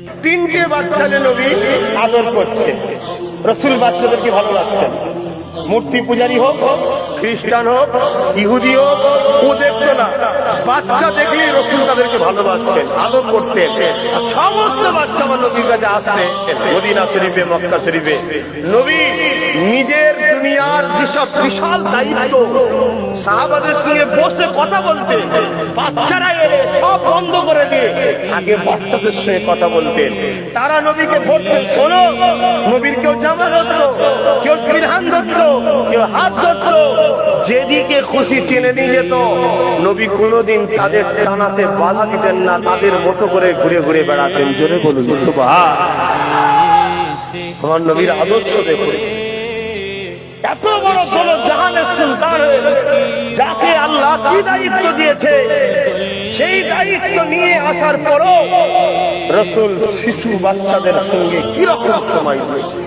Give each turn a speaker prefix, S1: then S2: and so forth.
S1: তিনটে বাচ্চাদের নবী আদর করছে। রসুল বাচ্চাদেরকে ভালোবাসতেন? মূর্তি পূজারী হোক, খ্রিস্টান হোক, ইহুদি হোক, ও দেখতো না। বাচ্চা দেখলেই রসুল তাদেরকে ভালোবাসতেন, আদর করতেন। আর সমস্ত বাচ্চা আমার নবীর কাছে আসতেন মদিনা শরীফে, মক্কা শরীফে। নবী নিজের দুনিয়ার যেসব বিশাল দায়িত্ব, সাহাবাদের সঙ্গে বসে কথা বলতে, বাচ্চারা এলে সব বন্ধ করে দিয়ে আগে বাচ্চাদের সঙ্গে কথা বলতেন তারা নবীকে বলতেন শোনো, নবীর কেউ জামা ধরতো, কেউ ফিরহান ধরতো, কেউ হাত ধরতো। যেদিকে খুশি টেনে নিয়ে যেত। নবী কোনোদিন তাদের টানাতে বাধা দিতেন না, তাদের মতো করে ঘুরে ঘুরে বেড়াতেন। জোরে বলুন, সুবহান। আমার নবীর আদর্শ দেখুন। এত বড় কোন জাহানের সুলতান যাকে আল্লাহ কি দায়িত্ব দিয়েছে, সেই দায়িত্ব নিয়ে আসার পরও রসুল শিশু বাচ্চাদের সঙ্গে কীরকম সময় হয়েছে